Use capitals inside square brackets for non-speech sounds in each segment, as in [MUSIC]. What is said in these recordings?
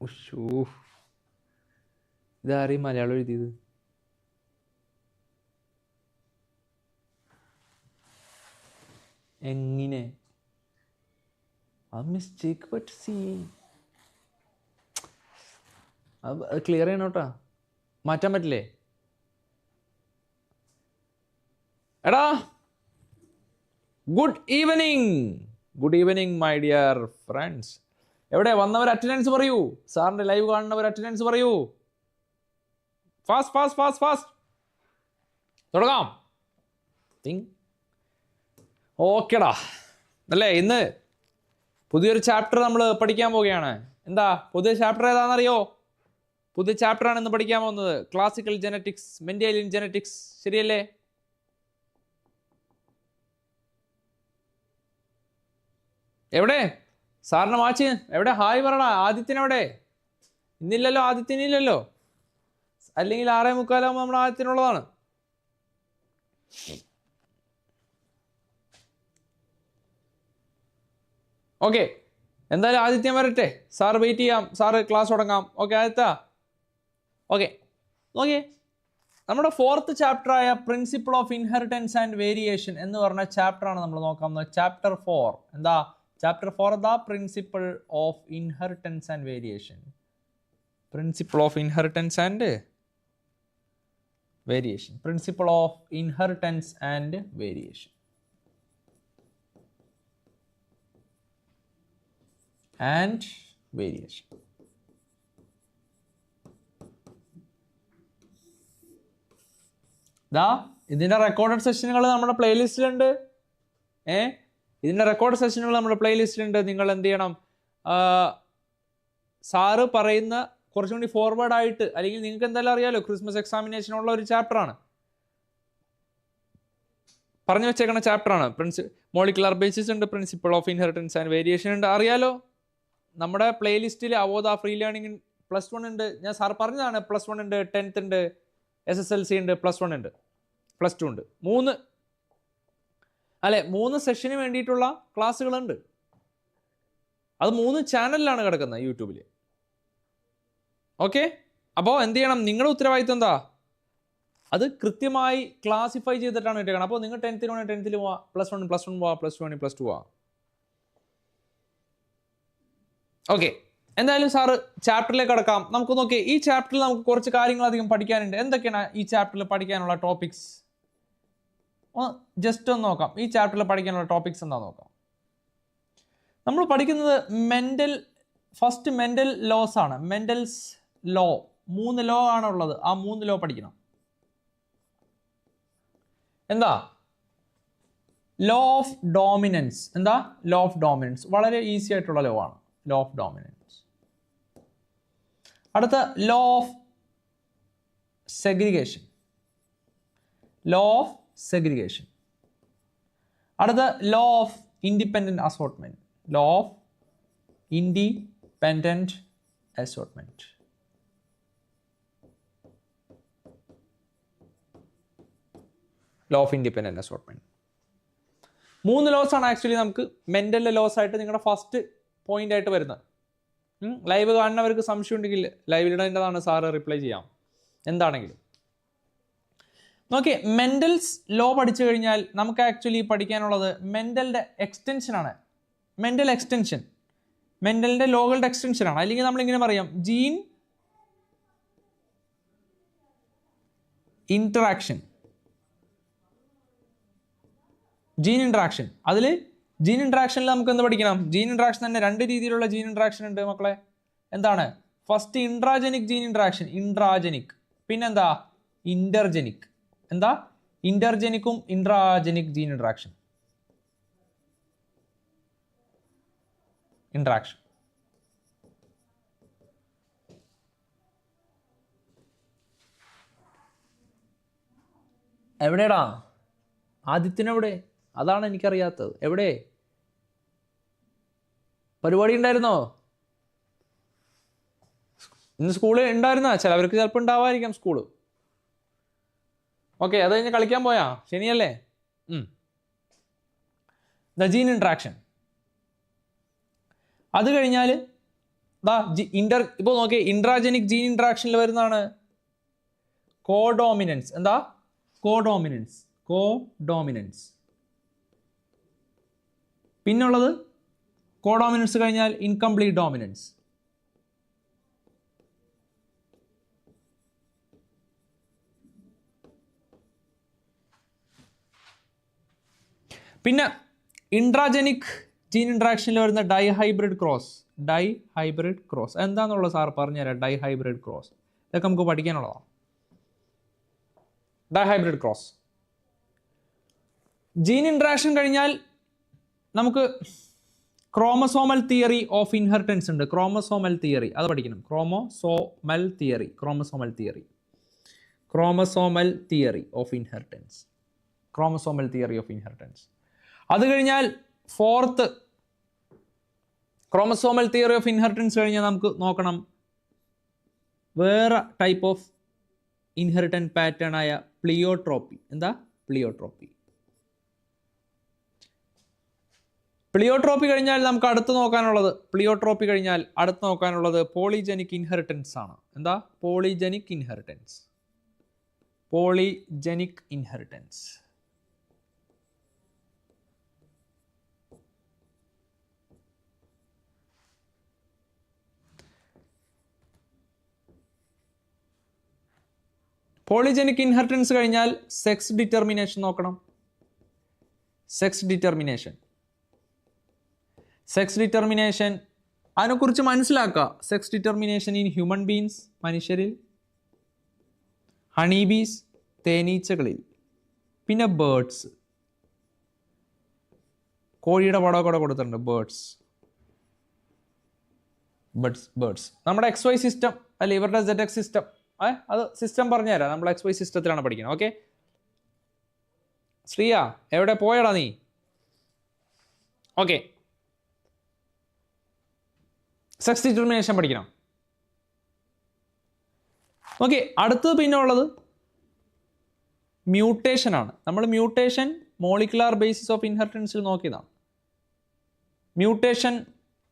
ഉഷൂ ഇതാരെയും മലയാളം എഴുതിയത്? എങ്ങനെ? ആ മിസ്റ്റേക്ക് ബട്ട് സി അത് ക്ലിയർ ചെയ്യണം കേട്ടാ. മാറ്റാൻ പറ്റില്ലേ? എടാ! Good evening good evening my dear friends എവിടെ? വന്നവർ അറ്റൻഡൻസ് പറയൂ. സാറിന്റെ ലൈവ് കാണുന്നവർ അറ്റൻഡൻസ് പറയൂ. ഫാസ്റ്റ് ഫാസ്റ്റ് ഫാസ്റ്റ് ഫാസ്റ്റ് തുടങ്ങാം. തിങ് ഓക്കെടാ. അല്ലേ ഇന്ന് പുതിയൊരു ചാപ്റ്റർ നമ്മൾ പഠിക്കാൻ പോവുകയാണ്. എന്താ? പുതിയ ചാപ്റ്റർ ഏതാണെന്നറിയോ? പുതിയ ചാപ്റ്റർ ആണ് ഇന്ന് പഠിക്കാൻ പോകുന്നത്. ക്ലാസിക്കൽ ജനറ്റിക്സ് മെന്റേലിയൻ ജനറ്റിക്സ് ശരിയല്ലേ? എവിടെ? സാറിന് വാച്ച്. എവിടെ? ഹായ് പറടാ. ആദിത്യൻ എവിടെ? ഇന്നില്ലല്ലോ ആദിത്യനില്ലല്ലോ അല്ലെങ്കിൽ ആറേ മുക്കാലാകുമ്പോൾ നമ്മുടെ ആദിത്യനുള്ളതാണ് ഓക്കെ. എന്തായാലും ആദിത്യം വരട്ടെ. സാർ വെയിറ്റ് ചെയ്യാം. സാറ് ക്ലാസ് തുടങ്ങാം. ഓക്കെ ആദിത്യ. ഓക്കെ. ഓക്കെ നമ്മുടെ ഫോർത്ത് ചാപ്റ്റർ ആയ principle of inheritance and variation എന്ന് പറഞ്ഞ ചാപ്റ്ററാണ് നമ്മൾ നോക്കാം ചാപ്റ്റർ ഫോർ. എന്താ? Chapter four the principle of inheritance and variation principle of inheritance and variation principle of inheritance and variation and variation ദാ ഇതിന്റെ റെക്കോർഡഡ് സെഷനുകൾ നമ്മുടെ പ്ലേലിസ്റ്റിലുണ്ട് ഏ? ഇതിന്റെ റെക്കോർഡ് സെഷനുകൾ നമ്മുടെ പ്ലേലിസ്റ്റിലുണ്ട് നിങ്ങൾ എന്ത് ചെയ്യണം? സാറ് പറയുന്ന കുറച്ചും കൂടി ഫോർവേഡ് ആയിട്ട് അല്ലെങ്കിൽ നിങ്ങൾക്ക് എന്തായാലും അറിയാലോ ക്രിസ്മസ് എക്സാമിനേഷൻ ഉള്ള ഒരു ചാപ്റ്ററാണ് പറഞ്ഞു വെച്ചേക്കുന്ന ചാപ്റ്ററാണ് പ്രിൻസി മോളിക്കുലർ ബേസിസ് ഉണ്ട് principle of inheritance and variation ഉണ്ട്. അറിയാലോ? നമ്മുടെ പ്ലേലിസ്റ്റിൽ Avodha free learning plus one ഉണ്ട്. ഞാൻ സാർ പറഞ്ഞതാണ് പ്ലസ് വൺ ഉണ്ട് ടെൻത്ത് ഉണ്ട് എസ് എസ് എൽ സി ഉണ്ട് പ്ലസ് വൺ ഉണ്ട്. പ്ലസ് ടു ഉണ്ട്. മൂന്ന് അല്ലെ മൂന്ന് സെഷന് വേണ്ടിയിട്ടുള്ള ക്ലാസ്സുകളുണ്ട്. അത് മൂന്ന് ചാനലിലാണ് കിടക്കുന്നത് യൂട്യൂബിൽ ഓക്കെ അപ്പോൾ എന്ത് ചെയ്യണം? നിങ്ങളുടെ ഉത്തരവാദിത്വം എന്താ? അത് കൃത്യമായി ക്ലാസിഫൈ ചെയ്തിട്ടാണ് ഇട്ടേക്കണം അപ്പോൾ നിങ്ങൾ ടെൻത്തിന് വേണേൽ ടെൻത്തിൽ പോവാം. പ്ലസ് വൺ പ്ലസ് വൺ പോവാം. Plus two plus two okay എന്തായാലും സാറ് ചാപ്റ്ററിലേക്ക് കടക്കാം. നമുക്ക് നോക്കിയാൽ ഈ ചാപ്റ്ററിൽ നമുക്ക് കുറച്ച് കാര്യങ്ങൾ അധികം പഠിക്കാനുണ്ട്. എന്തൊക്കെയാണ് ഈ ചാപ്റ്ററിൽ പഠിക്കാനുള്ള ടോപ്പിക്സ് ജസ്റ്റ് ഒന്ന് നോക്കാം. ഈ ചാപ്റ്ററിൽ പഠിക്കാനുള്ള ടോപ്പിക്സ് എന്താ നോക്കാം? നമ്മൾ പഠിക്കുന്നത് മെന്റൽ ഫസ്റ്റ് മെന്റൽ ലോസ് ആണ്. മെന്റൽസ് ലോ മൂന്ന് ലോ ആണുള്ളത് ആ മൂന്ന് ലോ പഠിക്കണം. എന്താ? ലോ ഓഫ് ഡോമിനൻസ് എന്താ? ലോ ഓഫ് ഡോമിനൻസ് വളരെ ഈസി ആയിട്ടുള്ള ലോ ആണ്. ലോ ഓഫ് ഡോമിനൻസ് അടുത്ത law of segregation law of segregation അടുത്ത law of independent assortment law of independent assortment law of independent assortment മൂന്ന് ലോസ് ആണ് ആക്ച്വലി നമുക്ക് മെന്റലിലെ loss ആയിട്ട് നിങ്ങളുടെ ഫസ്റ്റ് പോയിന്റ് ആയിട്ട് വരുന്നത്. ലൈവ് കാണുന്നവർക്ക് സംശയം ഉണ്ടെങ്കിൽ ലൈവിലിടേണ്ടതാണ് സാറ് റിപ്ലൈ ചെയ്യാം. എന്താണെങ്കിലും. നോക്കിയേ മെന്റൽസ് ലോ പഠിച്ചു കഴിഞ്ഞാൽ നമുക്ക് ആക്ച്വലി പഠിക്കാനുള്ളത് മെന്റലിന്റെ എക്സ്റ്റൻഷനാണ് മെന്റൽ എക്സ്റ്റൻഷൻ മെന്റലിന്റെ ലോകളുടെ എക്സ്റ്റൻഷനാണ് അല്ലെങ്കിൽ നമ്മളിങ്ങനെ പറയാം ജീൻ ഇൻട്രാക്ഷൻ ജീൻ ഇൻട്രാക്ഷൻ അതിൽ ജീൻ ഇൻട്രാക്ഷനിൽ നമുക്ക് എന്ത് പഠിക്കണം? ജീൻ ഇൻട്രാക്ഷൻ തന്നെ രണ്ട് രീതിയിലുള്ള ജീൻ ഇൻട്രാക്ഷൻ ഉണ്ട് മക്കളെ. എന്താണ്? First intragenic gene interaction intragenic പിന്നെന്താ? ഇന്റർജനിക് എന്താ? ഇന്റർജനിക്കും ഇൻട്രാജനിക് ജീൻ ഇൻട്രാക്ഷൻ ഇൻട്രാക്ഷൻ എവിടെടാ? ആദിത്യനെവിടെ? അതാണ് എനിക്കറിയാത്തത്. എവിടെ? പരിപാടി ഉണ്ടായിരുന്നോ? ഇന്ന് സ്കൂളിൽ ഉണ്ടായിരുന്ന? ചിലവർക്ക് ചിലപ്പോൾ ഉണ്ടാവാതിരിക്കാം സ്കൂൾ ഓക്കെ അത് കഴിഞ്ഞ് കളിക്കാൻ പോയാ? ശനിയല്ലേ? ദ ജീൻ ഇൻട്രാക്ഷൻ അത് കഴിഞ്ഞാൽ ദാ ഇന്റർ ഇപ്പോൾ നോക്കിയേ ഇൻട്രാജനിക് ജീൻ ഇൻട്രാക്ഷനിൽ വരുന്നതാണ്. കോഡോമിനൻസ് എന്താ? കോഡോമിനൻസ് കോഡോമിനൻസ് പിന്നുള്ളത് കോഡോമിനൻസ് കഴിഞ്ഞാൽ ഇൻകംപ്ലീറ്റ് ഡോമിനൻസ് പിന്നെ ഇൻട്രാജനിക് ജീൻ ഇൻട്രാക്ഷനിൽ വരുന്ന dihybrid cross dihybrid cross എന്താണെന്നുള്ളത് സാർ പറഞ്ഞുതരാം ഡൈ ഹൈബ്രിഡ് ക്രോസ് ഇതൊക്കെ നമുക്ക് പഠിക്കാനുള്ളതാണ് dihybrid cross gene interaction കഴിഞ്ഞാൽ നമുക്ക് ക്രോമസോമൽ തിയറി ഓഫ് ഇൻഹെറിറ്റൻസ് ഉണ്ട്. ക്രോമസോമൽ തിയറി അത് പഠിക്കണം. Chromosomal theory chromosomal theory chromosomal theory of inheritance chromosomal theory of inheritance അത് കഴിഞ്ഞാൽ fourth chromosomal theory of inheritance കഴിഞ്ഞാൽ നമുക്ക് നോക്കണം. വേറെ ടൈപ്പ് ഓഫ് ഇൻഹെറിറ്റൻ പാറ്റേൺ ആയ പ്ലിയോട്രോപ്പി. എന്താ? പ്ലിയോട്രോപ്പി. പ്ലിയോട്രോപ്പി കഴിഞ്ഞാൽ നമുക്ക് അടുത്ത് നോക്കാനുള്ളത് പ്ലിയോട്രോപ്പി കഴിഞ്ഞാൽ അടുത്ത് നോക്കാനുള്ളത് പോളിജനിക് ഇൻഹെറിറ്റൻസ് ആണ്. എന്താ? Polygenic inheritance polygenic inheritance polygenic inheritance കഴിഞ്ഞാൽ സെക്സ് ഡിറ്റർമിനേഷൻ നോക്കണം. സെക്സ് ഡിറ്റർമിനേഷൻ സെക്സ് ഡിറ്റർമിനേഷൻ അതിനെക്കുറിച്ച് മനസ്സിലാക്കുക. Sex determination in human beings മനുഷ്യരിൽ. ഹണി ബീസ് തേനീച്ചകളിൽ. പിന്നെ ബേർഡ്സ് കോഴിയുടെ പടമൊക്കെ കൂടെ കൊടുത്തിട്ടുണ്ട് ബേർഡ്സ് ബേർഡ്സ് ബേർഡ്സ് നമ്മുടെ എക്സ് വൈ സിസ്റ്റം അല്ലെ ഇവരുടെ സെഡ് എക്സ് സിസ്റ്റം അത് സിസ്റ്റം പറഞ്ഞുതരാം. നമ്മൾ എക്സ് വൈ സിസ്റ്റത്തിലാണ് പഠിക്കുന്നത്. ഓക്കെ ശ്രീയ എവിടെ പോയടാ നീ? ഓക്കെ സെക്സ് ഡിറ്റർമിനേഷൻ പഠിക്കണം. ഓക്കെ അടുത്തത് പിന്നെ ഉള്ളത് മ്യൂട്ടേഷൻ ആണ്. നമ്മൾ മ്യൂട്ടേഷൻ മോളിക്കുലാർ ബേസിസ് ഓഫ് ഇൻഹെറിറ്റൻസിൽ നോക്കിയതാണ്. മ്യൂട്ടേഷൻ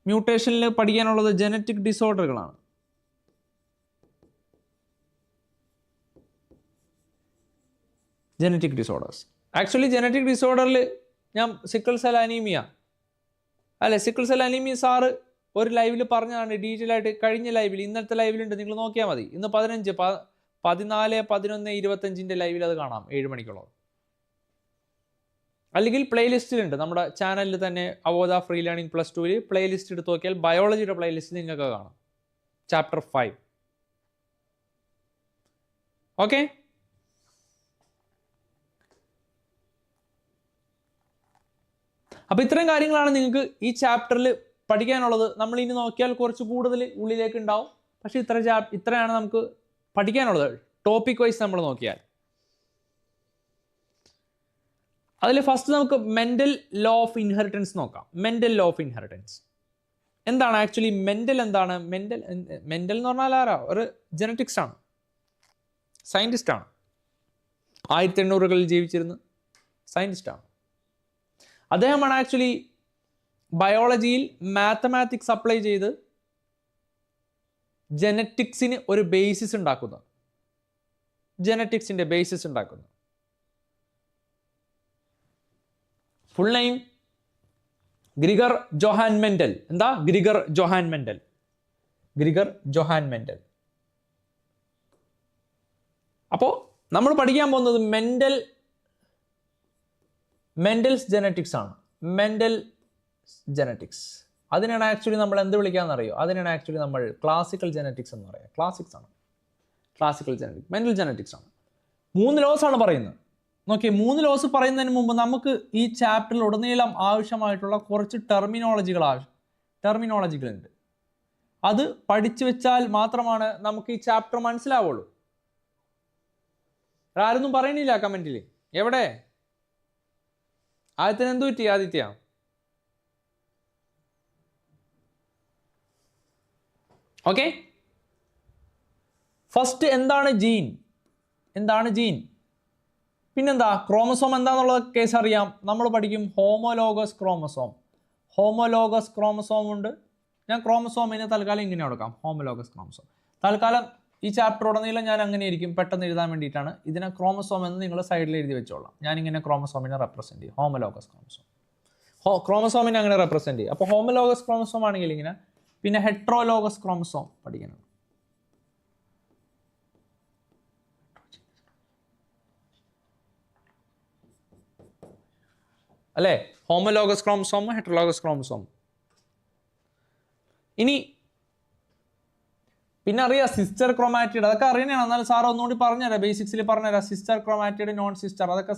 മ്യൂട്ടേഷനിൽ പഠിക്കാനുള്ളത് ജനറ്റിക് ഡിസോർഡറുകളാണ് ജനറ്റിക് ഡിസോർഡേഴ്സ് ആക്ച്വലി ജനറ്റിക് ഡിസോർഡറിൽ ഞാൻ സിക്കിൾ സെൽ അനീമിയ അല്ലെ സിക്കിൾ സെൽ അനീമിയ സാറ് ഒരു ലൈവിൽ പറഞ്ഞതാണ് ഡീറ്റെയിൽ ആയിട്ട് കഴിഞ്ഞ ലൈവിൽ ഇന്നത്തെ ലൈവിലുണ്ട് നിങ്ങൾ നോക്കിയാൽ മതി. ഇന്ന് പതിനഞ്ച് പ പതിനാല് പതിനൊന്ന് ഇരുപത്തഞ്ചിന്റെ ലൈവിൽ അത് കാണാം ഏഴ് മണിക്കുള്ളത്. അല്ലെങ്കിൽ പ്ലേലിസ്റ്റിലുണ്ട് നമ്മുടെ ചാനലിൽ തന്നെ അവോദ ഫ്രീ ലേണിംഗ് പ്ലസ് ടുവിൽ പ്ലേലിസ്റ്റ് എടുത്ത് നോക്കിയാൽ ബയോളജിയുടെ പ്ലേലിസ്റ്റ് നിങ്ങൾക്ക് കാണാം. ചാപ്റ്റർ ഫൈവ് ഓക്കെ അപ്പോൾ ഇത്രയും കാര്യങ്ങളാണ് നിങ്ങൾക്ക് ഈ ചാപ്റ്ററിൽ പഠിക്കാനുള്ളത്. നമ്മൾ ഇനി നോക്കിയാൽ കുറച്ച് കൂടുതൽ ഉള്ളിലേക്ക് ഉണ്ടാവും. പക്ഷേ ഇത്ര ചാ ഇത്രയാണ് നമുക്ക് പഠിക്കാനുള്ളത്. ടോപ്പിക് വൈസ് നമ്മൾ നോക്കിയാൽ. അതിൽ ഫസ്റ്റ് നമുക്ക് മെന്റൽ ലോ ഓഫ് ഇൻഹെറിറ്റൻസ് നോക്കാം. മെന്റൽ ലോ ഓഫ് ഇൻഹെറിറ്റൻസ് എന്താണ് ആക്ച്വലി മെന്റൽ എന്താണ്? മെന്റൽ മെന്റൽ എന്ന് പറഞ്ഞാൽ ആരാ? ഒരു ജനറ്റിക്സ് ആണ്. സയന്റിസ്റ്റാണ് ആയിരത്തി എണ്ണൂറുകളിൽ ജീവിച്ചിരുന്ന സയന്റിസ്റ്റാണ് അദ്ദേഹമാണ് ആക്ച്വലി ബയോളജിയിൽ മാത്തമാറ്റിക്സ് അപ്ലൈ ചെയ്ത് ജനറ്റിക്സിന് ഒരു ബേസിസ് ഉണ്ടാക്കുന്നത്. ജനറ്റിക്സിന്റെ ബേസിസ് ഉണ്ടാക്കുന്നത്. Full name Gregor Johann Mendel എന്താ? Gregor Johann Mendel Gregor Johann Mendel അപ്പോ നമ്മൾ പഠിക്കാൻ പോകുന്നത് മെന്റൽ മെന്റൽസ് ജനറ്റിക്സ് ആണ്. മെന്റൽ ജനറ്റിക്സ് അതിനാണ് ആക്ച്വലി നമ്മൾ എന്ത് വിളിക്കാമെന്ന് അറിയോ? അതിനാണ് ആക്ച്വലി നമ്മൾ ക്ലാസിക്കൽ ജനറ്റിക്സ് എന്ന് പറയുക. ക്ലാസിക്സ് ആണ്. ക്ലാസിക്കൽ ജനറ്റിക്സ് മെന്റൽ ജനറ്റിക്സ് ആണ്. മൂന്ന് ലോസ് ആണ് പറയുന്നത്. നോക്കി മൂന്ന് ലോസ് പറയുന്നതിന് മുമ്പ് നമുക്ക് ഈ ചാപ്റ്ററിൽ ഉടനീളം ആവശ്യമായിട്ടുള്ള കുറച്ച് ടെർമിനോളജികൾ ആവശ്യം ടെർമിനോളജികളുണ്ട് അത് പഠിച്ചു വെച്ചാൽ മാത്രമാണ് നമുക്ക് ഈ ചാപ്റ്റർ മനസ്സിലാവുള്ളൂ. ആരൊന്നും പറയണില്ല കമന്റിൽ എവിടെ? ആദ്യത്തിന് എന്തു പറ്റി ആദിത്യ? ഓക്കെ ഫസ്റ്റ് എന്താണ് ജീൻ എന്താണ് ജീൻ പിന്നെന്താ ക്രോമസോം എന്താണെന്നുള്ള കേസ് അറിയാം. നമ്മൾ പഠിക്കും ഹോമോലോഗസ് ക്രോമസോം ഹോമോലോഗസ് ക്രോമസോം ഉണ്ട്. ഞാൻ ക്രോമസോമിനെ തൽക്കാലം ഇങ്ങനെ കൊടുക്കാം. ഹോമോലോഗസ് ക്രോമസോം തൽക്കാലം ഈ ചാപ്റ്റർ ഉടനീളം ഞാൻ അങ്ങനെ ഇരിക്കും പെട്ടെന്ന് എഴുതാൻ വേണ്ടിയിട്ടാണ്. ഇതിനെ ക്രോമസോം എന്ന് നിങ്ങൾ സൈഡിൽ എഴുതി വെച്ചോളാം. ഞാനിങ്ങനെ ക്രോമസോമിനെ റെപ്രസെന്റ് ചെയ്യും. ഹോമലോഗസ് ക്രോമസോം ഹോ ക്രോമസോമിനെ അങ്ങനെ റെപ്രസെന്റ് ചെയ്യും. അപ്പോൾ ഹോമലോഗസ് ക്രോമസോം ആണെങ്കിൽ ഇങ്ങനെ പിന്നെ ഹെട്രോലോഗസ് ക്രോമസോം പഠിക്കണം. അല്ലേ? ഹോമലോഗസ് ക്രോമസോം ഹെട്രോലോഗസ് ക്രോമസോം ഇനി പിന്നെ അറിയാം സിസ്റ്റർ ക്രോമാറ്റിഡ് അതൊക്കെ അറിയണതാണ് എന്നാലും സാർ ഒന്നുകൂടി പറഞ്ഞുതരാം. ബേസിക്സിൽ പറഞ്ഞുതരാം. സിസ്റ്റർ ക്രോമാറ്റിഡ് നോൺ സിസ്റ്റർ അതൊക്കെ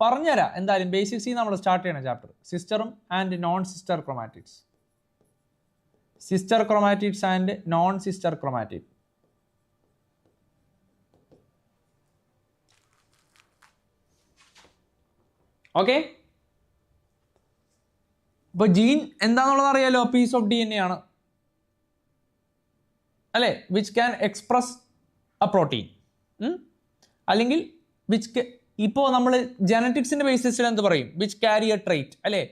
പറഞ്ഞുതരാം. എന്തായാലും ബേസിക്സിൽ നമ്മൾ സ്റ്റാർട്ട് ചെയ്യണം ചാപ്റ്റർ സിസ്റ്ററും and non sister chromatids sister chromatids and non sister chromatid okay ഇപ്പൊ ജീൻ എന്താന്നുള്ളത് അറിയാലോ? Piece of D N A ആണ്. അല്ലേ? Which can express a protein അല്ലെങ്കിൽ വിച്ച് ഇപ്പോൾ നമ്മൾ ജനറ്റിക്സിന്റെ ബേസിസിൽ എന്ത് പറയും? വിച്ച് ക്യാരി എ ട്രൈറ്റ് അല്ലേ?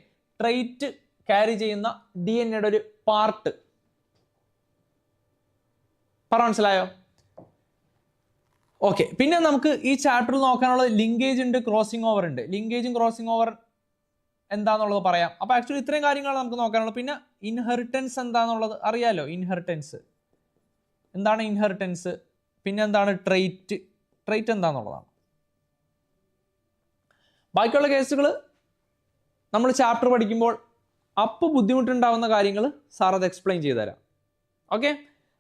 ട്രൈറ്റ് ക്യാരി ചെയ്യുന്ന ഡി എൻ എയുടെ ഒരു പാർട്ട് പറ മനസ്സിലായോ? ഓക്കെ പിന്നെ നമുക്ക് ഈ ചാപ്റ്ററിൽ നോക്കാനുള്ള ലിങ്കേജ് ഉണ്ട് ക്രോസിംഗ് ഓവർ ഉണ്ട്. ലിങ്കേജും ക്രോസിംഗ് ഓവർ എന്താന്നുള്ളത് പറയാം. അപ്പൊ ആക്ച്വലി ഇത്രയും കാര്യങ്ങളാണ് നമുക്ക് നോക്കാനുള്ളത്. പിന്നെ ഇൻഹെറിറ്റൻസ് എന്താന്നുള്ളത് അറിയാലോ? ഇൻഹെറിറ്റൻസ് എന്താണ് ഇൻഹെറിറ്റൻസ് പിന്നെ എന്താണ് ട്രേറ്റ് ട്രേറ്റ് എന്താന്നുള്ളതാണ്. ബാക്കിയുള്ള കേസുകൾ നമ്മൾ ചാപ്റ്റർ പഠിക്കുമ്പോൾ അപ്പോൾ ബുദ്ധിമുട്ടുണ്ടാവുന്ന കാര്യങ്ങൾ സാർ അത് എക്സ്പ്ലെയിൻ ചെയ്തു തരാം ഓക്കെ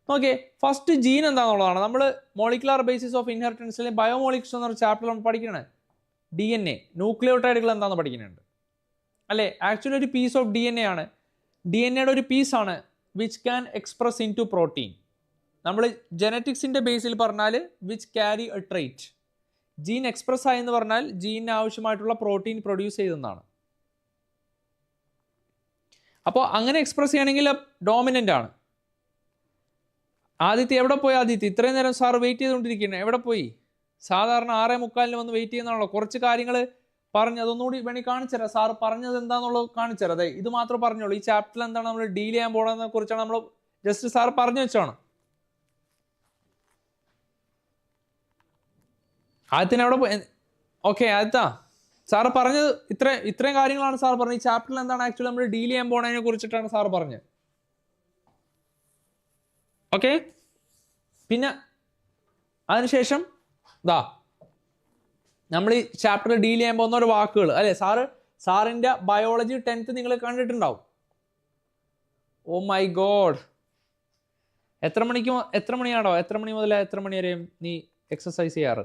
നോക്കേ ഫസ്റ്റ് ജീൻ എന്താണെന്നുള്ളതാണ് നമ്മൾ മോളിക്കുലാർ ബേസിസ് ഓഫ് ഇൻഹെറിറ്റൻസിലെ ബയോമോളിക്സ് എന്നൊരു ചാപ്റ്റർ നമ്മൾ പഠിക്കണേ. ഡി എൻ എ ന്യൂക്ലിയോട്ടൈഡുകൾ എന്താണെന്ന് പഠിക്കുന്നുണ്ട്. അല്ലേ? ആക്ച്വലി ഒരു piece of D N A ആണ്. ഡി എൻ എയുടെ ഒരു പീസാണ് which can express into protein നമ്മൾ ജനറ്റിക്സിന്റെ ബേസിൽ പറഞ്ഞാൽ which carry a trait gene express ആയി എന്ന് പറഞ്ഞാൽ ജീനിന് ആവശ്യമായിട്ടുള്ള പ്രോട്ടീൻ പ്രൊഡ്യൂസ് ചെയ്തെന്നാണ്. അപ്പോൾ അങ്ങനെ എക്സ്പ്രസ് ചെയ്യണമെങ്കിൽ ഡോമിനന്റ് ആണ്. ആദിത്യ എവിടെ പോയി ആദിത്യ? ഇത്രയും നേരം സാർ വെയിറ്റ് ചെയ്തുകൊണ്ടിരിക്കുകയാണ്. എവിടെ പോയി? സാധാരണ ആറേ മുക്കാലിന് വന്ന് വെയിറ്റ് ചെയ്യുന്നതാണല്ലോ. കുറച്ച് കാര്യങ്ങൾ പറഞ്ഞു അതൊന്നുകൂടി വേണി കാണിച്ചുതരാം സാർ പറഞ്ഞത് എന്താണെന്നുള്ളത് കാണിച്ചുതരാം അതെ ഇത് മാത്രം പറഞ്ഞോളൂ ഈ ചാപ്റ്ററിൽ എന്താണ് നമ്മൾ ഡീൽ ചെയ്യാൻ പോകുന്നതിനെ കുറിച്ചാണ് നമ്മൾ ജസ്റ്റ് സാർ പറഞ്ഞു വെച്ചാണ് ആദ്യത്തിന് എവിടെ പോയി ഓക്കെ ആദ്യത്താ. സാറ് പറഞ്ഞത് ഇത്ര ഇത്രയും കാര്യങ്ങളാണ് സാർ പറഞ്ഞത്. ഈ ചാപ്റ്ററിൽ എന്താണ് ആക്ച്വലി നമ്മൾ ഡീൽ ചെയ്യാൻ പോണതിനെ കുറിച്ചിട്ടാണ് സാർ പറഞ്ഞത്. ഓക്കെ പിന്നെ അതിനുശേഷം ദാ നമ്മൾ ഈ ചാപ്റ്ററിൽ ഡീൽ ചെയ്യാൻ പോകുന്ന ഒരു വാക്കുകൾ അല്ലെ സാറ് സാറിന്റെ ബയോളജി ടെൻത്ത് നിങ്ങൾ കണ്ടിട്ടുണ്ടാവും. ഓ മൈ ഗോഡ് എത്ര മണിക്ക് എത്ര മണിയാണോ? എത്ര മണി മുതൽ എത്ര മണി വരെയും നീ എക്സസൈസ് ചെയ്യാറ്?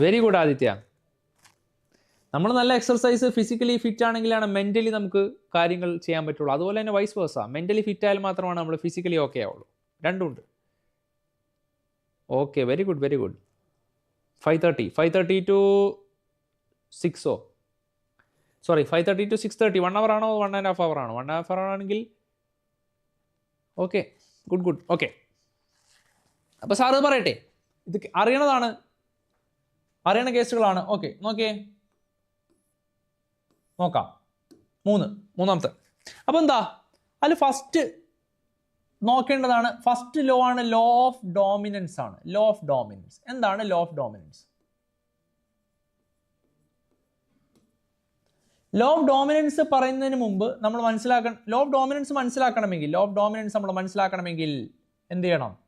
വെരി ഗുഡ് ആദിത്യ നമ്മൾ നല്ല എക്സർസൈസ് ഫിസിക്കലി ഫിറ്റ് ആണെങ്കിലാണ് മെന്റലി നമുക്ക് കാര്യങ്ങൾ ചെയ്യാൻ പറ്റുള്ളൂ. അതുപോലെ തന്നെ വൈസ് വേഴ്സ മെന്റലി ഫിറ്റ് ആയാൽ മാത്രമാണ് നമ്മൾ ഫിസിക്കലി ഓക്കെ ആവുള്ളൂ. രണ്ടുമുണ്ട് okay very good very good five thirty five thirty two സിക്സോ sorry five thirty two six thirty one hour ആണോ? വൺ ആൻഡ് ഹാഫ് അവർ ആണോ? വൺ ഹാഫ് അവർ ആണെങ്കിൽ okay good good okay അപ്പോൾ sir പറയട്ടെ ഇത് അറിയണതാണ് അറിയണ കേസുകളാണ്. Okay നോക്കിയേ. നോക്കാം. മൂന്ന് മൂന്നാമത്തെ. അപ്പോൾ എന്താ? അതിൽ ഫസ്റ്റ് നോക്കേണ്ടതാണ് ഫസ്റ്റ് ലോ ആണ് ലോ ഓഫ് ഡോമിനൻസ് ആണ്. ലോ ഓഫ് ഡോമിനൻസ് എന്താണ് law of dominance law of dominance പറയുന്നതിന് മുമ്പ് നമ്മൾ മനസ്സിലാക്കണം ലോ ഓഫ് ഡോമിനൻസ് മനസ്സിലാക്കണമെങ്കിൽ ലോ ഓഫ് ഡോമിനൻസ് നമ്മൾ മനസ്സിലാക്കണമെങ്കിൽ എന്ത് ചെയ്യണം?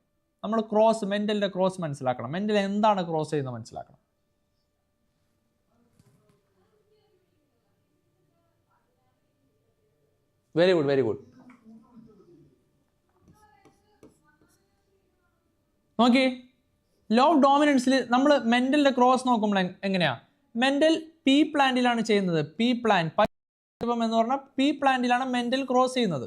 നമ്മൾ ക്രോസ് മെന്റലിന്റെ ക്രോസ് മനസ്സിലാക്കണം. മെന്റൽ എന്താണ് ക്രോസ് ചെയ്യുന്നത് മനസ്സിലാക്കണം? വെരി ഗുഡ് വെരി ഗുഡ് നോക്കി ലോ ഡോമിനൻസിൽ നമ്മൾ മെന്റലിന്റെ ക്രോസ് നോക്കുമ്പോൾ എങ്- എങ്ങനെയാ? മെന്റൽ പി പ്ലാന്റിലാണ് ചെയ്യുന്നത്. പി പ്ലാൻ എന്ന് പറഞ്ഞാൽ പി പ്ലാന്റിലാണ് മെന്റൽ ക്രോസ് ചെയ്യുന്നത്.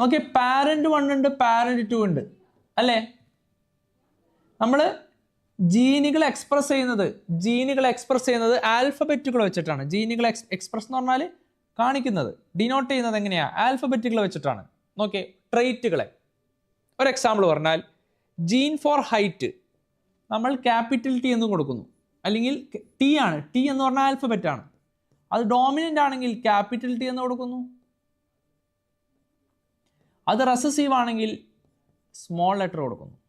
നോക്കി പാരന്റ് വൺ ഉണ്ട് പാരന്റ് ടു ഉണ്ട്. അല്ലേ? നമ്മൾ ജീനുകൾ എക്സ്പ്രസ് ചെയ്യുന്നത് ജീനുകൾ എക്സ്പ്രസ് ചെയ്യുന്നത് ആൽഫബറ്റുകൾ വെച്ചിട്ടാണ്. ജീനുകൾ എക്സ് എക്സ്പ്രസ് എന്ന് പറഞ്ഞാൽ കാണിക്കുന്നത് ഡിനോട്ട് ചെയ്യുന്നത് എങ്ങനെയാണ് ആൽഫബറ്റുകൾ വെച്ചിട്ടാണ്. നോക്കിയേ ട്രെയ്റ്റുകളെ ഒരു എക്സാമ്പിൾ പറഞ്ഞാൽ ജീൻ ഫോർ ഹൈറ്റ് നമ്മൾ ക്യാപിറ്റൽ ടി എന്ന് കൊടുക്കുന്നു. അല്ലെങ്കിൽ ടി ആണ്. ടി എന്ന് പറഞ്ഞാൽ ആൽഫബറ്റ് ആണ്. അത് ഡോമിനന്റ് ആണെങ്കിൽ ക്യാപിറ്റൽ ടി എന്ന് കൊടുക്കുന്നു. അത് റെസസീവ് ആണെങ്കിൽ സ്മോൾ ലെറ്റർ കൊടുക്കുന്നു.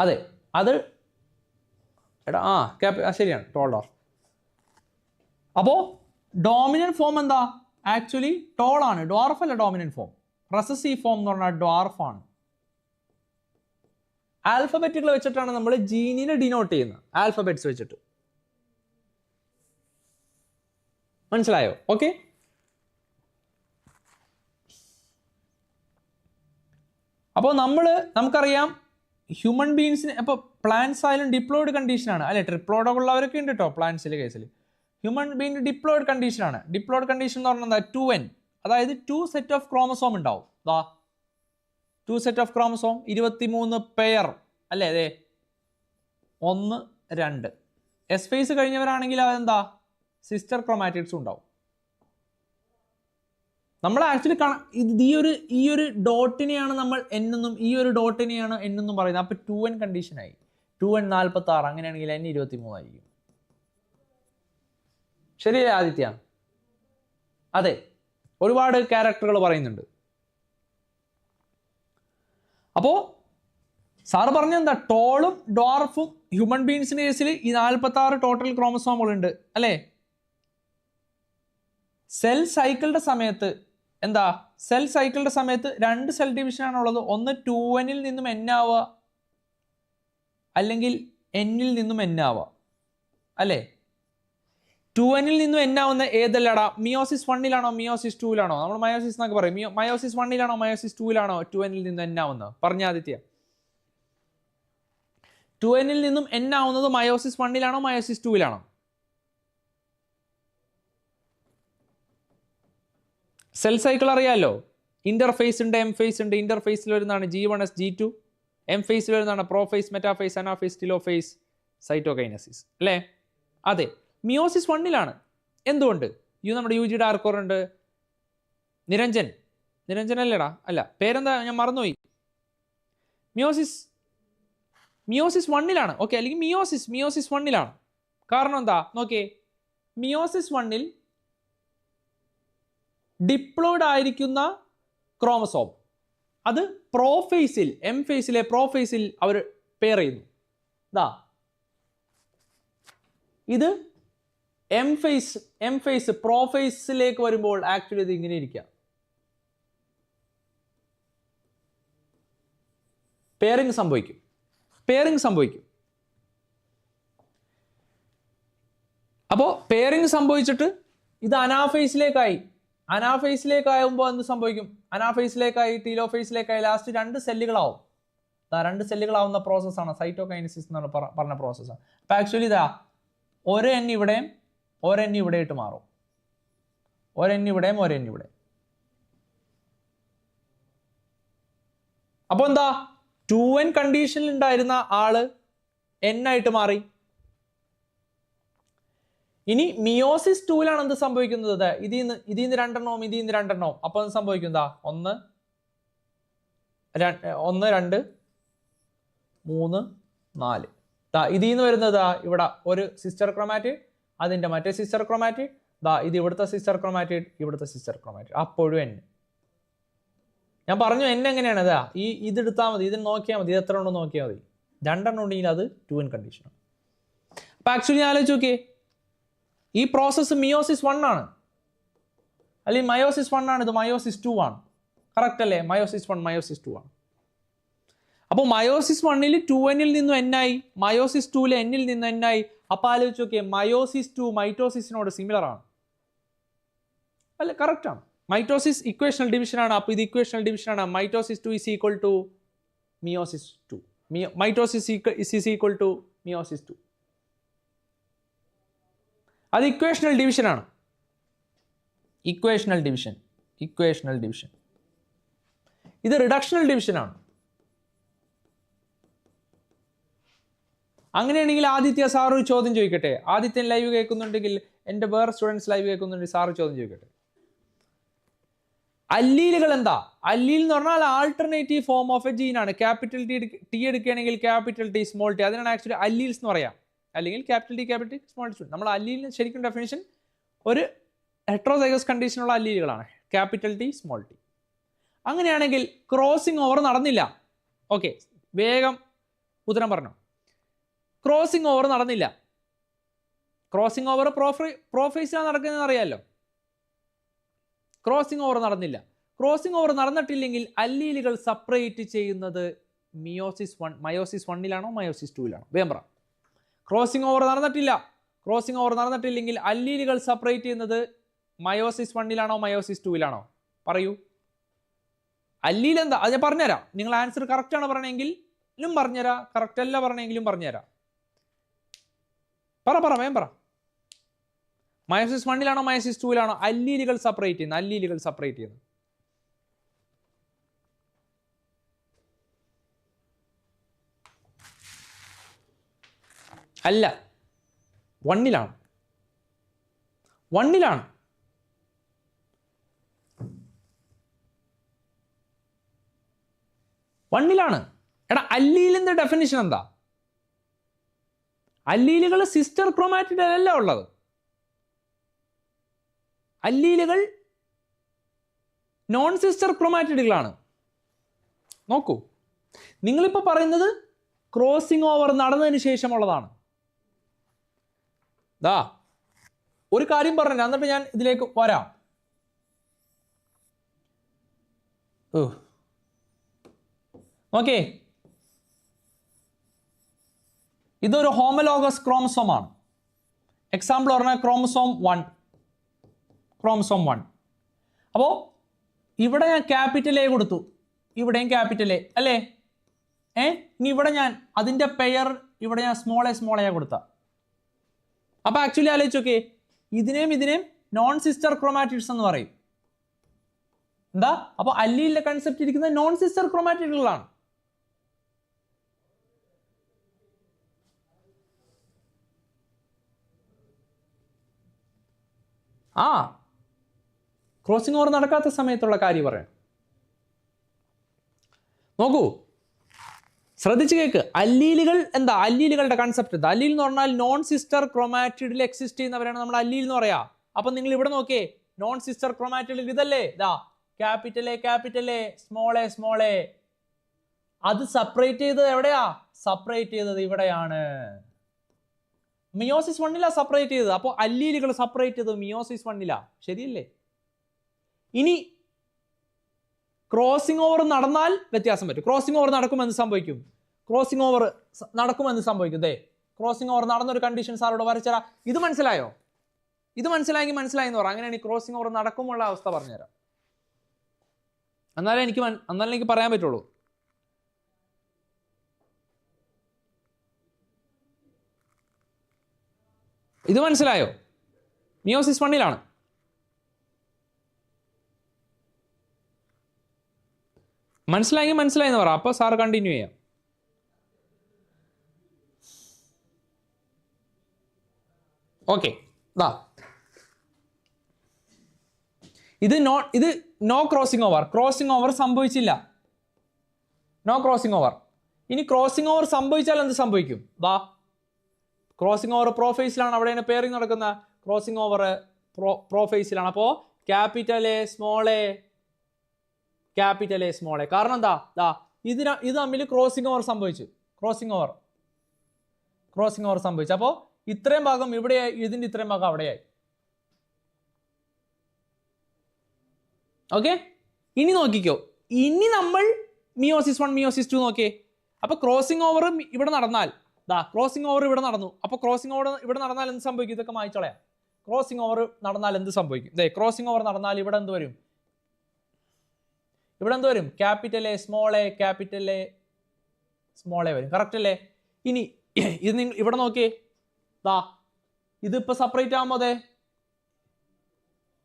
അതെ അത് എടാ ആ ക്യാപ് ശരിയാണ് ടോൾഡ് ഓഫ് അപ്പോൾ ഡോമിനൻ ഫോം എന്താ? ആക്ച്വലി ടോൾ ആണ്. ഡോർഫ് അല്ല ഡോമിനൻ ഫോം റെസസീവ് ഫോം എന്ന് പറഞ്ഞാൽ ഡോർഫ് ആണ്. ആൽഫബറ്റുകൾ വെച്ചിട്ടാണ് നമ്മൾ ജീനിനെ ഡിനോട്ട് ചെയ്യുന്നത്. ആൽഫബറ്റ്സ് വെച്ചിട്ട്. മനസ്സിലായോ? ഓക്കെ അപ്പോൾ നമ്മൾ നമുക്കറിയാം ഹ്യൂമൻ ബീങ്സിന് അപ്പോൾ പ്ലാന്റ്സ് ആയാലും ഡിപ്ലോയിഡ് കണ്ടീഷനാണ് അല്ലെ? ട്രിപ്ലോയിഡ് ഉള്ളവരൊക്കെ ഉണ്ട് കേട്ടോ പ്ലാന്റ്സിലെ കേസിൽ ഹ്യൂമൻ ബീങ് ഡിപ്ലോയിഡ് കണ്ടീഷനാണ് ഡിപ്ലോയിഡ് കണ്ടീഷൻ എന്ന് പറഞ്ഞാൽ എന്താ? ടു എൻ അതായത് ടു സെറ്റ് ഓഫ് ക്രോമസോം ഉണ്ടാവും. ദാ. ടു സെറ്റ് ഓഫ് ക്രോമസോം ഇരുപത്തി മൂന്ന് പെയർ അല്ലേ? അതെ ഒന്ന് രണ്ട്. എസ് ഫേസ് കഴിഞ്ഞവരാണെങ്കിൽ അതെന്താ? സിസ്റ്റർ ക്രോമാറ്റിക്സും ഉണ്ടാവും. നമ്മൾ ആക്ച്വലി കാണാം ഇത് ഈ ഒരു ഈ ഒരു ഡോട്ടിനെയാണ് നമ്മൾ എന്നും ഈ ഒരു ഡോട്ടിനെയാണ് എന്നും പറയുന്നത്. അപ്പോൾ ടു എൻ കണ്ടീഷനായി ടു എൻ നാൽപ്പത്തി ആറ് അങ്ങനെയാണെങ്കിൽ എൻ ഇരുപത്തി മൂന്നായിരിക്കും ശരിയല്ലേ ആദിത്യ? അതെ ഒരുപാട് ക്യാരക്ടറുകൾ പറയുന്നുണ്ട്. അപ്പോൾ സാറ് പറഞ്ഞ എന്താ ടോളും ഡോർഫും ഹ്യൂമൻ ബീങ്സിന്റെ കേസിൽ ഈ നാൽപ്പത്തി ആറ് ടോട്ടൽ ക്രോമസോമുകളുണ്ട് അല്ലേ? സെൽ സൈക്കിളുടെ സമയത്ത് എന്താ? സെൽ സൈക്കിളിന്റെ സമയത്ത് രണ്ട് സെൽ ഡിവിഷൻ ഉള്ളത് ഒന്ന് ടു എനിൽ നിന്നും എൻ ആവുക അല്ലെങ്കിൽ എന്നിൽ നിന്നും എൻ ആവുക. അല്ലേ? ടു എനിൽ നിന്നും എൻ ആവുന്ന ഏതല്ലടാ? മിയോസിസ് വണ്ണിലാണോ മിയോസിസ് ടൂവിലാണോ നമ്മൾ മയോസിസ് എന്നൊക്കെ പറയും. മിയോ മയോസിസ് വണ്ണിലാണോ മയോസിസ് ടൂവിലാണോ ടു എനിൽ നിന്നും എൻ ആവുന്നത്? പറഞ്ഞ ആദിത്യ. ടു എനിൽ നിന്നും എൻ ആവുന്നത് മയോസിസ് വണ്ണിലാണോ മയോസിസ് ടൂവിലാണോ സെൽ സൈക്കിൾ അറിയാമല്ലോ ഇന്റർഫേസ് ഉണ്ട് എം ഫേസ് ഉണ്ട് ഇന്റർഫേസിൽ വരുന്നതാണ് G one S G two M ഫേസിൽ വരുന്നതാണ് prophase metaphase anaphase telophase cytokinesis അല്ലേ? അതെ. മിയോസിസ് വണ്ണിലാണ് എന്തുകൊണ്ട്? യു നമ്മുടെ യു ജിയുടെ ആർക്കോറുണ്ട് നിരഞ്ജൻ. നിരഞ്ജൻ അല്ലേടാ? അല്ല പേരെന്താ? ഞാൻ മറന്നുപോയി. മിയോസിസ് മിയോസിസ് വണ്ണിലാണ് ഓക്കെ അല്ലെങ്കിൽ മിയോസിസ് മിയോസിസ് വണ്ണിലാണ് കാരണം എന്താ? നോക്കിയേ. മിയോസിസ് വണ്ണിൽ ഡിപ്ലോയിഡ് ആയിരിക്കുന്ന ക്രോമസോം അത് പ്രോഫേസിൽ എം ഫേസിലെ പ്രോഫേസിൽ അവർ പെയർ ചെയ്യുന്നു. ഇതാ ഇത് എം ഫേസ് എം ഫേസ് പ്രോഫേസിലേക്ക് വരുമ്പോൾ ആക്ച്വലി ഇത് ഇങ്ങനെ ഇരിക്കുക പെയറിങ് സംഭവിക്കും. പെയറിങ് സംഭവിക്കും. അപ്പോൾ പെയറിങ് സംഭവിച്ചിട്ട് ഇത് അനാഫേസിലേക്കായി. അനാഫേസിലേക്കാകുമ്പോൾ എന്ത് സംഭവിക്കും? അനാഫേസിലേക്കായി ടീലോഫേസിലേക്കായി ലാസ്റ്റ് രണ്ട് സെല്ലുകളാവും. രണ്ട് സെല്ലുകളാവുന്ന പ്രോസസ്സാണ് സൈറ്റോകൈനസിസ് എന്ന് പറ- പറഞ്ഞ പ്രോസസ്സാണ് അപ്പം ആക്ച്വലി ഇതാ ഒരെൻ ഇവിടെയും ഒരെൻ ഇവിടെ ഇട്ട് മാറും. ഒരെണ്ണി ഇവിടെയും ഒരെൻ ഇവിടെ അപ്പോൾ എന്താ? ടു എൻ കണ്ടീഷനിൽ ഉണ്ടായിരുന്ന ആൾ എൻ ആയിട്ട് മാറി. ഇനി മിയോസിസ് ടൂലാണ് എന്ത് സംഭവിക്കുന്നത്? ഇതിൽ നിന്ന് ഇതിൽ നിന്ന് രണ്ടെണ്ണവും ഇതിൽ നിന്ന് രണ്ടെണ്ണവും. അപ്പോൾ എന്ത് സംഭവിക്കുന്നതാ ഒന്ന് ഒന്ന് രണ്ട് മൂന്ന് നാല്. ദാ ഇതിൽ നിന്ന് വരുന്നത് ഇവിടെ ഒരു സിസ്റ്റർ ക്രൊമാറ്റി അതിന്റെ മറ്റേ സിസ്റ്റർ ക്രൊമാറ്റി ദാ ഇത് ഇവിടുത്തെ സിസ്റ്റർ ക്രൊമാറ്റി ഇവിടുത്തെ സിസ്റ്റർ ക്രൊമാറ്റി അപ്പോഴും എൻ ഞാൻ പറഞ്ഞു എൻ എങ്ങനെയാണ്? ഇതാ ഈ ഇത് എടുത്താൽ മതി ഇത് നോക്കിയാൽ മതി ഇത് എത്ര ഉണ്ടോ നോക്കിയാൽ മതി. രണ്ടെണ്ണം ഉണ്ടെങ്കിൽ അത് ടു എൻ കണ്ടീഷനാണ് അപ്പോൾ ആക്ച്വലി ആലോചിച്ച് നോക്കിയേ ഈ പ്രോസസ്സ് മിയോസിസ് വൺ ആണ്. അല്ലെങ്കിൽ മയോസിസ് വൺ ആണ് ഇത് മയോസിസ് ടു ആണ്. കറക്റ്റ് അല്ലേ? മയോസിസ് വൺ മയോസിസ് ടു ആണ്. അപ്പോൾ മയോസിസ് വണ്ണിൽ ടു എന്നിൽ നിന്നും എന്നായി മയോസിസ് ടൂവിൽ എന്നിൽ നിന്ന് എന്നായി അപ്പോൾ ആലോചിച്ച് നോക്കിയേ മയോസിസ് ടു മൈറ്റോസിസിനോട് സിമിലർ ആണ്. അല്ല? കറക്റ്റ് ആണ്. മൈറ്റോസിസ് ഇക്വേഷണൽ ഡിവിഷൻ ആണ്. അപ്പോൾ ഇത് ഇക്വേഷണൽ ഡിവിഷൻ ആണ്. Mitosis two is equal to meiosis two mitosis is equal to meiosis two അത് ഇക്വേഷണൽ ഡിവിഷനാണ് ഇക്വേഷണൽ ഡിവിഷൻ ഇക്വേഷണൽ ഡിവിഷൻ ഇത് റിഡക്ഷണൽ ഡിവിഷനാണ് അങ്ങനെയാണെങ്കിൽ ആദിത്യ സാറ് ചോദ്യം ചോദിക്കട്ടെ? ആദിത്യൻ ലൈവ് കേൾക്കുന്നുണ്ടെങ്കിൽ എന്റെ വേറെ സ്റ്റുഡൻസ് ലൈവ് കേൾക്കുന്നുണ്ടെങ്കിൽ സാറ് ചോദ്യം ചോദിക്കട്ടെ? അല്ലീലുകൾ എന്താ? അല്ലീൽ എന്ന് പറഞ്ഞാൽ alternative form of a gene ആണ്. ക്യാപിറ്റൽ ടി ടി എടുക്കുകയാണെങ്കിൽ ക്യാപിറ്റൽ ടി സ്മോൾ ടി അതിനാണ് ആക്ച്വലി അല്ലീൽസ് എന്ന് പറയാം. അല്ലെങ്കിൽ capital D capital small T നമ്മൾ അല്ലീലിന് ശരിക്കും ഡെഫിനേഷൻ ഒരു ഹെട്രോസൈഗസ് കണ്ടീഷനുള്ള അല്ലീലുകളാണ്. Capital T small T. അങ്ങനെയാണെങ്കിൽ ക്രോസിംഗ് ഓവർ നടന്നില്ല. ഓക്കെ വേഗം ഉത്തരം പറഞ്ഞു. ക്രോസിംഗ് ഓവർ നടന്നില്ല. ക്രോസിംഗ് ഓവർ പ്രോഫൈ പ്രോഫേസിലാണ് നടക്കുന്നതെന്ന് അറിയാമല്ലോ ക്രോസിംഗ് ഓവർ നടന്നില്ല. ക്രോസിംഗ് ഓവർ നടന്നിട്ടില്ലെങ്കിൽ അല്ലീലുകൾ സെപ്പറേറ്റ് ചെയ്യുന്നത് മിയോസിസ് വൺ മയോസിസ് വണ്ണിലാണോ മയോസിസ് ടൂവിലാണോ വേമ്പറ പറ. ക്രോസിംഗ് ഓവർ നടന്നിട്ടില്ല. ക്രോസിംഗ് ഓവർ നടന്നിട്ടില്ലെങ്കിൽ അല്ലീലുകൾ സെപ്പറേറ്റ് ചെയ്യുന്നത് മയോസിസ് വണ്ണിലാണോ മയോസിസ് ടൂവിലാണോ പറയൂ. അല്ലീൽ എന്താ? അത് ഞാൻ പറഞ്ഞുതരാം. നിങ്ങൾ ആൻസർ കറക്റ്റ് ആണ് പറഞ്ഞെങ്കിലും പറഞ്ഞുതരാം. കറക്റ്റ് അല്ല പറഞ്ഞെങ്കിലും പറഞ്ഞുതരാം. പറ പറ വേം പറ. മയോസിസ് വണ്ണിലാണോ മയോസിസ് ടൂവിലാണോ അല്ലീലുകൾ സെപ്പറേറ്റ് ചെയ്യുന്നത്. അല്ലീലുകൾ സെപ്പറേറ്റ് ചെയ്യുന്നത്. അല്ല. വണ്ണിലാണ്. വണ്ണിലാണ്. വണ്ണിലാണ്. എടാ അല്ലീലിന്റെ ഡെഫിനിഷൻ എന്താ? അല്ലീലുകൾ സിസ്റ്റർ ക്രോമാറ്റിഡല്ല ഉള്ളത്. അല്ലീലുകൾ നോൺ സിസ്റ്റർ ക്രോമാറ്റിഡുകളാണ് നോക്കൂ. നിങ്ങളിപ്പോൾ പറയുന്നത് ക്രോസിംഗ് ഓവർ നടന്നതിന് ശേഷമുള്ളതാണ്. ദാ ഒരു കാര്യം പറഞ്ഞു എന്നിട്ട് ഞാൻ ഇതിലേക്ക് വരാം. ഓ. ഇതൊരു ഹോമലോഗസ് ക്രോമസോം ആണ്. എക്സാമ്പിൾ പറഞ്ഞാൽ ക്രോമസോം വൺ ക്രോമസോം വൺ അപ്പോൾ ഇവിടെ ഞാൻ ക്യാപിറ്റൽ എ കൊടുത്തു. ഇവിടെയും ക്യാപിറ്റൽ എ അല്ലേ? ഏ? ഇനി ഇവിടെ ഞാൻ അതിന്റെ പെയർ ഇവിടെ ഞാൻ സ്മോൾ എ സ്മോൾ എ കൊടുത്ത. അപ്പോൾ ആക്ച്വലി ആലോചിച്ച് നോക്കേ ഇതിനെയും ഇതിനെയും നോൺ സിസ്റ്റർ ക്രോമാറ്റിക്സ് എന്ന് പറയും. എന്താ? അപ്പോൾ അല്ലിയിലെ കൺസെപ്റ്റ് ഇരിക്കുന്നത് നോൺ സിസ്റ്റർ ക്രോമാറ്റിഡുകളാണ് ആ. ക്രോസിംഗ് ഓവർ നടക്കാത്ത സമയത്തുള്ള കാര്യം പറയാം. നോക്കൂ. ശ്രദ്ധിച്ച് കേൾക്ക് അല്ലീലുകൾ എന്താ? അല്ലീലുകളുടെ കൺസെപ്റ്റ് എന്താ? അല്ലീൽ എന്ന് പറഞ്ഞാൽ നോൺ സിസ്റ്റർ ക്രോമാറ്റിഡിൽ എക്സിസ്റ്റ് ചെയ്യുന്നവരാണ് നമ്മൾ അല്ലീൽ എന്ന് പറയാ. അപ്പൊ നിങ്ങൾ ഇവിടെ നോക്കിയേ നോൺ സിസ്റ്റർ ക്രോമാറ്റിഡിൽ ഇതല്ലേ? ഇതാ capital A capital A small A small A അത് സെപ്പറേറ്റ് ചെയ്തത് എവിടെയാ? സെപ്പറേറ്റ് ചെയ്തത് ഇവിടെയാണ്. മിയോസിസ് വണ്ണിലാ സെപ്പറേറ്റ് ചെയ്തത്. അപ്പോൾ അല്ലീലുകൾ സെപ്പറേറ്റ് ചെയ്തത് മിയോസിസ് വണ്ണിലാ ശരിയല്ലേ? ഇനി ക്രോസിംഗ് ഓവർ നടന്നാൽ വ്യത്യാസം പറ്റും. ക്രോസിംഗ് ഓവർ നടക്കുമെന്ന് സംഭവിക്കും? ക്രോസിംഗ് ഓവർ നടക്കുമെന്ന് സംഭവിക്കും? ദേ ക്രോസിംഗ് ഓവർ നടന്നൊരു കണ്ടീഷൻ സാറോട് വരച്ചറ ഇത് മനസ്സിലായോ? ഇത് മനസ്സിലായെങ്കിൽ മനസ്സിലായെന്ന് പറ. അങ്ങനെയാണ് ഈ ക്രോസിംഗ് ഓവർ നടക്കുമുള്ള അവസ്ഥ പറഞ്ഞുതരാം എന്നാലേ എനിക്ക് എന്നാലേ എനിക്ക് പറയാൻ പറ്റുള്ളൂ. ഇത് മനസ്സിലായോ? മിയോസിസ് വണ്ണിലാണ് മനസ്സിലായെങ്കിൽ മനസ്സിലായി എന്ന് പറ. അപ്പോൾ സാർ കണ്ടിന്യൂ ചെയ്യാം. ഓക്കെ ദാ. ഇത് നോ ഇത് no crossing over crossing over സംഭവിച്ചില്ല. നോ ക്രോസിംഗ് ഓവർ ഇനി ക്രോസിംഗ് ഓവർ സംഭവിച്ചാൽ എന്ത് സംഭവിക്കും? ദാ. ക്രോസിംഗ് ഓവർ പ്രോഫേസിലാണ് അവിടെയാണ് പേറിങ് നടക്കുന്ന ക്രോസിംഗ് ഓവർ പ്രോ പ്രോഫേസിലാണ് അപ്പോൾ capital A small A capital A small A കാരണം എന്താ? ദാ ഇതിന് ഇത് തമ്മിൽ ക്രോസിംഗ് ഓവർ സംഭവിച്ചു. ക്രോസിംഗ് ഓവർ ക്രോസിംഗ് ഓവർ സംഭവിച്ചു. അപ്പോൾ ഇത്രയും ഭാഗം ഇവിടെയായി ഇതിന്റെ ഇത്രയും ഭാഗം അവിടെയായി ഓക്കെ ഇനി നോക്കിക്കോ. ഇനി നമ്മൾ മിയോസിസ് വൺ മിയോസിസ് ടു നോക്കിയേ. അപ്പൊ ക്രോസിംഗ് ഓവർ ഇവിടെ നടന്നാൽ ദാ ക്രോസിംഗ് ഓവർ ഇവിടെ നടന്നു. അപ്പൊ ക്രോസിംഗ് ഓവർ ഇവിടെ നടന്നാൽ എന്ത് സംഭവിക്കും? ഇതൊക്കെ മായിച്ചോളയാ. ക്രോസിംഗ് ഓവർ നടന്നാൽ എന്ത് സംഭവിക്കും? ഇതേ ക്രോസിംഗ് ഓവർ നടന്നാൽ ഇവിടെ എന്ത് വരും? ഇവിടെ എന്ത് വരും? Capital A small A capital A small A വരും. കറക്റ്റ് അല്ലേ? ഇനി [CLEARS THROAT] ഇത് നിങ്ങൾ ഇവിടെ നോക്കിയേ. ദാ ഇതിപ്പോ സെപ്പറേറ്റ് ആകുമ്പോ അതെ.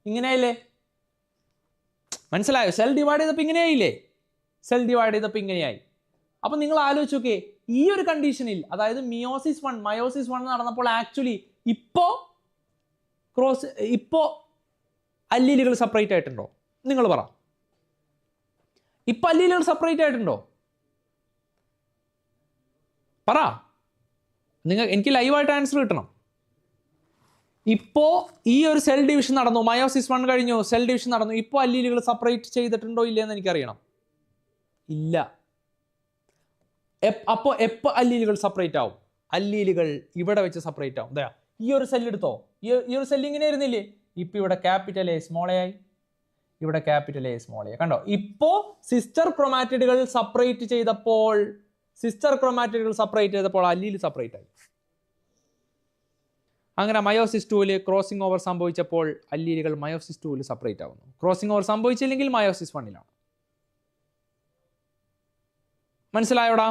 ഇങ്ങനെയല്ലേ മനസ്സിലായോ? സെൽ ഡിവൈഡ് ചെയ്തപ്പോൾ ഇങ്ങനെയായില്ലേ? സെൽ ഡിവൈഡ് ചെയ്തപ്പോൾ ഇങ്ങനെയായി. അപ്പം നിങ്ങൾ ആലോചിച്ച് നോക്കേ ഈ ഒരു കണ്ടീഷനിൽ അതായത് മിയോസിസ് വൺ മയോസിസ് വൺ നടന്നപ്പോൾ ആക്ച്വലി ഇപ്പോ ക്രോസ് ഇപ്പോ അല്ലീലുകൾ സെപ്പറേറ്റ് ആയിട്ടുണ്ടോ? നിങ്ങൾ പറ. ഇപ്പം അല്ലീലുകൾ സെപ്പറേറ്റ് ആയിട്ടുണ്ടോ? പറ. നിങ്ങൾ എനിക്ക് ലൈവായിട്ട് ആൻസർ കിട്ടണം. ഇപ്പോൾ ഈ ഒരു സെൽ ഡിവിഷൻ നടന്നു. മയോസിസ് വൺ കഴിഞ്ഞു. സെൽ ഡിവിഷൻ നടന്നു. ഇപ്പോൾ അല്ലീലുകൾ സെപ്പറേറ്റ് ചെയ്തിട്ടുണ്ടോ ഇല്ലയെന്ന് എനിക്കറിയണം. ഇല്ല. അപ്പോൾ എപ്പോൾ അല്ലീലുകൾ സെപ്പറേറ്റ് ആവും? അല്ലീലുകൾ ഇവിടെ വെച്ച് സെപ്പറേറ്റ് ആവും. ദാ ഈ ഒരു സെൽ എടുത്തോ? ഈ ഒരു സെല്ലിങ്ങനെ ഇരുന്നില്ലേ? ഇപ്പം ഇവിടെ ക്യാപിറ്റൽ എ സ്മോൾ എ ആയി. ഇവിടെ ക്യാപിറ്റൽ എ സ്മോൾ എ. കണ്ടോ? ഇപ്പോ സിസ്റ്റർ ക്രൊമാറ്റിഡുകൾ സെപ്പറേറ്റ് ചെയ്തപ്പോൾ സിസ്റ്റർ ക്രൊമാറ്റിഡുകൾ സെപ്പറേറ്റ് ചെയ്തപ്പോൾ അല്ലീൽ സെപ്പറേറ്റ് ആയി. അങ്ങനെ മയോസിസ് ടൂവിൽ ക്രോസിംഗ് ഓവർ സംഭവിച്ചപ്പോൾ അല്ലീലുകൾ മയോസിസ് ടൂവിൽ സെപ്പറേറ്റ് ആവുന്നു. ക്രോസിംഗ് ഓവർ സംഭവിച്ചില്ലെങ്കിൽ മയോസിസ് വണ്ണിലാണ് മനസ്സിലായോടാ?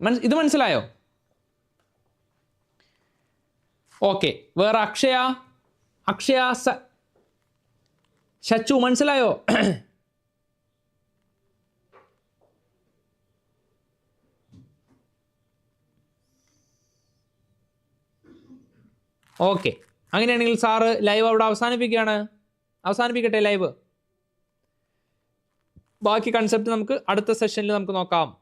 മനസ് ഇത് മനസ്സിലായോ? ഓക്കെ വേറെ അക്ഷയ? അക്ഷയ ശച്ചു മനസ്സിലായോ? ഓക്കെ അങ്ങനെയാണെങ്കിൽ സാറ് ലൈവ് അവിടെ അവസാനിപ്പിക്കുകയാണ്. അവസാനിപ്പിക്കട്ടെ ലൈവ് ബാക്കി കൺസെപ്റ്റ് നമുക്ക് അടുത്ത സെഷനിൽ നമുക്ക് നോക്കാം.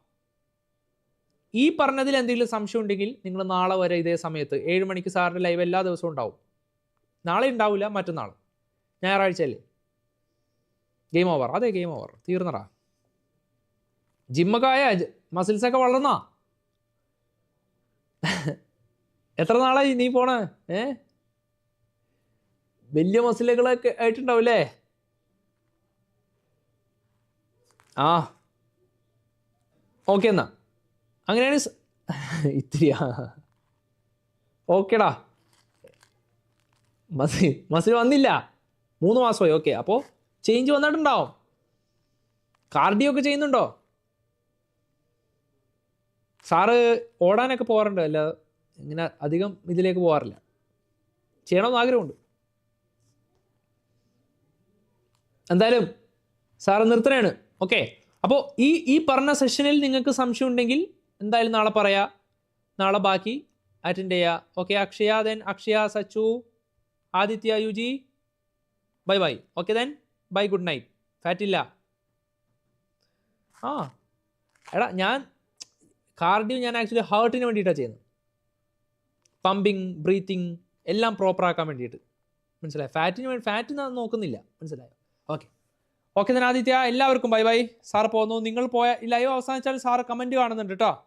ഈ പറഞ്ഞതിൽ എന്തെങ്കിലും സംശയം ഉണ്ടെങ്കിൽ നിങ്ങൾ നാളെ വരെ ഇതേ സമയത്ത് ഏഴ് മണിക്ക് സാറിന്റെ ലൈവ് എല്ലാ ദിവസവും ഉണ്ടാവും. നാളെ ഉണ്ടാവില്ല മറ്റന്നാൾ ഞായറാഴ്ചയല്ലേ ഗെയിം ഓവർ അതെ ഗെയിം ഓവർ തീർന്നടാ. ജിമ്മൊക്കെ ആയ മസിൽസൊക്കെ വളർന്നാ? എത്ര നാളായി നീ പോണേ? ഏ? വലിയ മസിലുകളൊക്കെ ആയിട്ടുണ്ടാവില്ലേ ആ. ഓക്കെ എന്നാ. അങ്ങനെയാണ് [LAUGHS] ഇത്തിരി ഓക്കേടാ. മസി മസിൽ വന്നില്ല. മൂന്ന് മാസമായി ഓക്കെ. അപ്പോൾ ചേഞ്ച് വന്നിട്ടുണ്ടാവും. കാർഡിയോ ഒക്കെ ചെയ്യുന്നുണ്ടോ? സാറ് ഓടാനൊക്കെ പോകാറുണ്ട്? അല്ല ഇങ്ങനെ അധികം ഇതിലേക്ക് പോകാറില്ല. ചെയ്യണമെന്ന് ആഗ്രഹമുണ്ട്. എന്തായാലും സാറ് നിർത്തനാണ് ഓക്കെ. അപ്പോൾ ഈ ഈ പറഞ്ഞ സെഷനിൽ നിങ്ങൾക്ക് സംശയം ഉണ്ടെങ്കിൽ എന്തായാലും നാളെ പറയാ. നാളെ ബാക്കി. അറ്റൻഡ് ചെയ്യുക okay Akshaya then Akshaya Sachu Aditya UG. Bye bye okay then bye good night ഫാറ്റില്ല ആ. എടാ ഞാൻ കാർഡിയോ ഞാൻ ആക്ച്വലി ഹാർട്ടിന് വേണ്ടിയിട്ടാണ് ചെയ്യുന്നത്. പമ്പിങ് ബ്രീത്തിങ് എല്ലാം പ്രോപ്പർ ആക്കാൻ വേണ്ടിയിട്ട്. മനസ്സിലായോ? ഫാറ്റിന് വേണ്ടി ഫാറ്റ് നോക്കുന്നില്ല. മനസ്സിലായോ? Okay okay then Aditya. എല്ലാവർക്കും ബൈ ബൈ സാർ പോകുന്നു. നിങ്ങൾ പോയ ലൈവ് അവസാനിച്ചാൽ സാറ് കമന്റ് കാണുന്നുണ്ട് കേട്ടോ